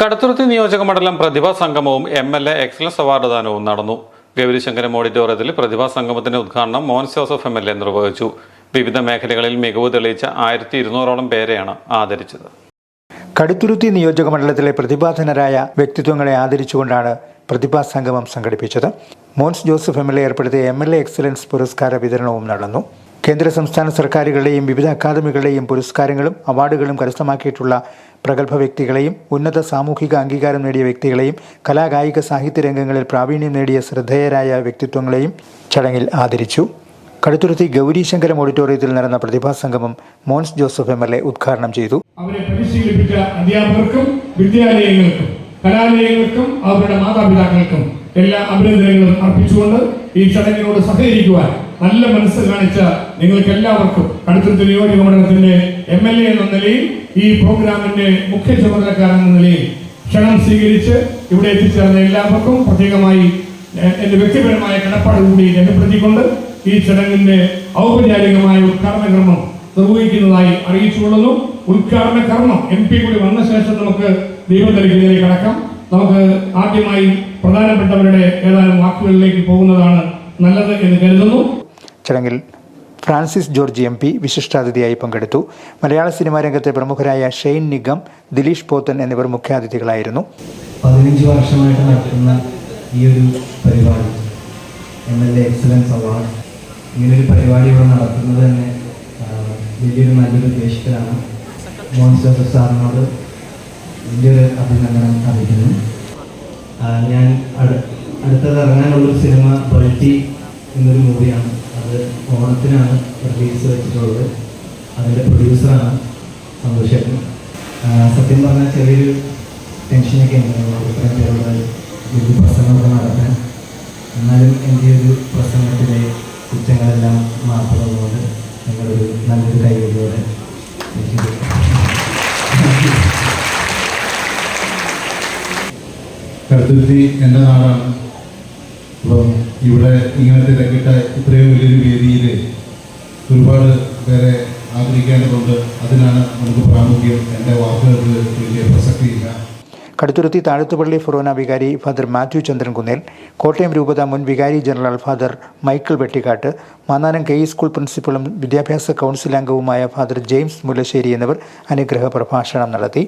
കടുത്തുരുത്തി നിയോജക മണ്ഡലം പ്രതിഭാ സംഗമവും M L A excellence award ദാനവും നടന്നു. ഗൗരിശങ്കരം ഓഡിറ്റോറിയത്തിൽ പ്രതിഭാ സംഗമത്തിന്റെ ഉദ്ഘാടനം Mons Joseph M L A നിർവഹിച്ചു. വിവിധ മേഖലകളിൽ മികവ് തെളിയിച്ച ആയിരത്തി ഇരുന്നൂറോളം പേരെയാണ് ആദരിച്ചത്. കടുത്തുരുത്തി നിയോജക മണ്ഡലത്തിലെ പ്രതിഭാധനരായ വ്യക്തിത്വങ്ങളെ ആദരിച്ചുകൊണ്ടാണ് പ്രതിഭാ സംഗമം സംഘടിപ്പിച്ചത്. Mons Joseph M L A ഏർപ്പെടുത്തിയ എം എൽ എ എക്സലൻസ് പുരസ്കാര വിതരണവും നടന്നു. കേന്ദ്ര സംസ്ഥാന സർക്കാരുകളുടെയും വിവിധ അക്കാദമികളുടെയും പുരസ്കാരങ്ങളും അവാർഡുകളും കരസ്ഥമാക്കിയിട്ടുള്ള പ്രഗത്ഭ വ്യക്തികളെയും ഉന്നത സാമൂഹിക അംഗീകാരം നേടിയ വ്യക്തികളെയും കലാകായിക സാഹിത്യ രംഗങ്ങളിൽ പ്രാവീണ്യം നേടിയ ശ്രദ്ധേയരായ വ്യക്തിത്വങ്ങളെയും ചടങ്ങിൽ ആദരിച്ചു. കടുത്തുരുത്തി ഗൗരീശങ്കരം ഓഡിറ്റോറിയത്തിൽ നടന്ന പ്രതിഭാ സംഗമം Mons Joseph M L A ഉദ്ഘാടനം ചെയ്തു. അവരെ പരിശീലിപ്പിച്ച അധ്യാപകർക്കും വിദ്യാലയങ്ങൾക്കും കലാലയങ്ങൾക്കും അവരുടെ മാതാപിതാക്കൾക്കും എല്ലാ അഭിനന്ദനങ്ങളും അർപ്പിച്ചുകൊണ്ട് ഈ ചടങ്ങിനോട് സഹകരിക്കുവാൻ നല്ല മനസ്സ് കാണിച്ച നിങ്ങൾക്ക് എല്ലാവർക്കും കടുത്തുരുത്തി നിയോജക മണ്ഡലത്തിന്റെ എം എൽ എ എന്ന നിലയിൽ ഈ പ്രോഗ്രാമിന്റെ മുഖ്യ ചുമതലക്കാരൻ എന്ന നിലയിൽ ക്ഷണം സ്വീകരിച്ച് ഇവിടെ എത്തിച്ചേർന്ന എല്ലാവർക്കും പ്രത്യേകമായി എന്റെ വ്യക്തിപരമായ കടപ്പാട് കൂടി രേഖപ്പെടുത്തിക്കൊണ്ട് ഈ ചടങ്ങിന്റെ ഔപചാരികമായ ഉദ്ഘാടന കർമ്മം നിർവഹിക്കുന്നതായി അറിയിച്ചുകൊള്ളുന്നു. ഉദ്ഘാടന കർമ്മം എം പി കൂടി വന്ന ശേഷം നമുക്ക് ദൈവതലിക്കുന്നതിലേക്ക് കടക്കാം. നമുക്ക് ആദ്യമായി പ്രധാനപ്പെട്ടവരുടെ ഏതാനും വാക്കുകളിലേക്ക് പോകുന്നതാണ് നല്ലത് എന്ന് കരുതുന്നു. ചടങ്ങിൽ ഫ്രാൻസിസ് ജോർജ് എം പി വിശിഷ്ടാതിഥിയായി പങ്കെടുത്തു. മലയാള സിനിമാ രംഗത്തെ പ്രമുഖരായ ഷെയ്ൻ നിഗം ദിലീഷ് പോത്തൻ എന്നിവർ മുഖ്യാതിഥികളായിരുന്നു. പതിനഞ്ച് വർഷമായിട്ട് നടത്തുന്ന ഈ ഒരു പരിപാടി M L A excellence award ഇങ്ങനൊരു പരിപാടി ഇവിടെ നടത്തുന്നത് തന്നെ വലിയൊരു നല്ലൊരു ഉദ്ദേശത്തിലാണ്. മോഹൻ ജോസഫ് സാറിനോട് വലിയൊരു അഭിനന്ദനം അറിയിക്കുന്നു. ഞാൻ അടു- അടുത്തത് ഇറങ്ങാനുള്ളൊരു സിനിമ ബൾട്ടി എന്നൊരു മൂവിയാണ്. അത് ഓണത്തിനാണ് റിലീസ് വെച്ചിട്ടുള്ളത്. അതിന്റെ പ്രൊഡ്യൂസറാണ് സന്തോഷേട്ടൻ ആ, സത്യം പറഞ്ഞാൽ ചെറിയൊരു ടെൻഷനൊക്കെ ഉണ്ടായിരുന്നു ഇത്രയും പേരുടെ വലിയ പ്രസംഗമൊക്കെ നടത്താൻ. എന്നാലും എന്റെ ഒരു പ്രസംഗത്തിലെ കുറ്റങ്ങളെല്ലാം മാപ്പ് നിങ്ങളൊരു നല്ലൊരു കൈകളിലൂടെ കടുത്തുരുത്തി എന്റെ നാടാണ്. അപ്പം ഇവിടെ ഇങ്ങനത്തെ രംഗത്തെ ഇത്രയും വലിയൊരു വേദിയിൽ ഒരുപാട് പേരെ ആദരിക്കേണ്ടതുണ്ട്. അതിനാണ് നമുക്ക് പ്രാമുഖ്യം. എന്റെ വാക്കുകൾക്ക് വലിയ പ്രസക്തിയില്ല. കടുത്തുരുത്തി താഴത്തുപള്ളി ഫൊറോന വികാരി ഫാദർ മാത്യു ചന്ദ്രൻ കുന്നേൽ കോട്ടയം രൂപത മുൻ വികാരി general father Michael Vettikkattu Mannanam K school പ്രിൻസിപ്പളും വിദ്യാഭ്യാസ കൗൺസിൽ അംഗവുമായ ഫാദർ ജെയിംസ് മുല്ലശ്ശേരി എന്നിവർ അനുഗ്രഹ പ്രഭാഷണം നടത്തി.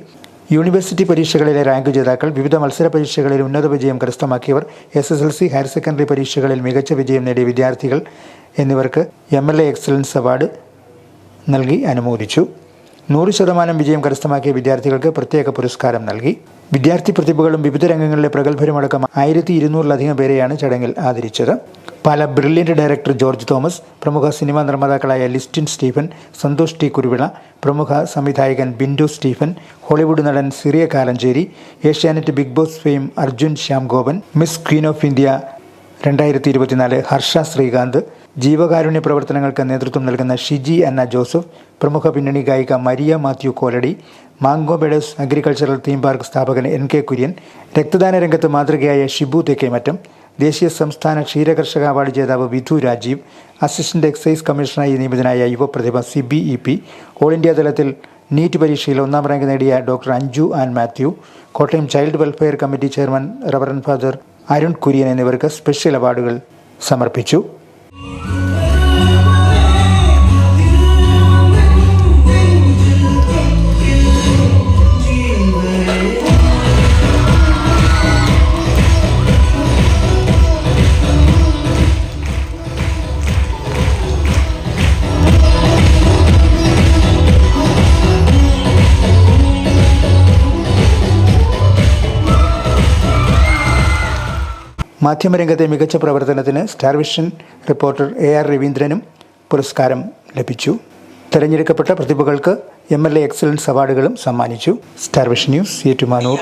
യൂണിവേഴ്സിറ്റി പരീക്ഷകളിലെ റാങ്ക് ജേതാക്കൾ വിവിധ മത്സര പരീക്ഷകളിൽ ഉന്നത വിജയം കരസ്ഥമാക്കിയവർ S S L C higher secondary പരീക്ഷകളിൽ മികച്ച വിജയം നേടിയ വിദ്യാർത്ഥികൾ എന്നിവർക്ക് M L A excellence award നൽകി അനുമോദിച്ചു. നൂറ് ശതമാനം വിജയം കരസ്ഥമാക്കിയ വിദ്യാർത്ഥികൾക്ക് പ്രത്യേക പുരസ്കാരം നൽകി. വിദ്യാർത്ഥി പ്രതിഭകളും വിവിധ രംഗങ്ങളിലെ പ്രഗത്ഭരുമടക്കം ആയിരത്തി ഇരുന്നൂറിലധികം പേരെയാണ് ചടങ്ങിൽ ആദരിച്ചത്. പല ബ്രില്യന്റ് ഡയറക്ടർ ജോർജ് തോമസ് പ്രമുഖ സിനിമാ നിർമ്മാതാക്കളായ ലിസ്റ്റിൻ സ്റ്റീഫൻ സന്തോഷ് ടി കുരുവിള പ്രമുഖ സംവിധായകൻ ബിൻഡു സ്റ്റീഫൻ ഹോളിവുഡ് നടൻ Siriya Kalanchery Asianet Bigg Boss fame Arjun Shyam Gopan miss queen of India രണ്ടായിരത്തി ഇരുപത്തിനാല് ഹർഷ ശ്രീകാന്ത് ജീവകാരുണ്യ പ്രവർത്തനങ്ങൾക്ക് നേതൃത്വം നൽകുന്ന ഷിജി അന്ന ജോസഫ് പ്രമുഖ പിന്നണി ഗായിക Maria Mathew Koladi mango meadows agricultural theme park സ്ഥാപകൻ എൻ കെ കുര്യൻ രക്തദാന രംഗത്ത് മാതൃകയായ ഷിബു തെക്കേമറ്റം ദേശീയ സംസ്ഥാന ക്ഷീരകർഷക അവാർഡ് ജേതാവ് വിധു രാജീവ് അസിസ്റ്റന്റ് എക്സൈസ് കമ്മീഷണറായി നിയമിതനായ യുവപ്രതിഭ Siby E P all India തലത്തിൽ നീറ്റ് പരീക്ഷയിൽ ഒന്നാം റാങ്ക് നേടിയ doctor Anju and Mathew Kottayam child welfare committee chairman reverend father Arun Kurian എന്നിവർക്ക് സ്പെഷ്യൽ അവാർഡുകൾ സമർപ്പിച്ചു. മാധ്യമരംഗത്തെ മികച്ച പ്രവർത്തനത്തിന് star vision reporter A R രവീന്ദ്രനും പുരസ്കാരം ലഭിച്ചു. തെരഞ്ഞെടുക്കപ്പെട്ട പ്രതിഭകൾക്ക് എം എൽ എ എക്സലൻസ് അവാർഡുകളും സമ്മാനിച്ചു. Star vision news Ettumanoor.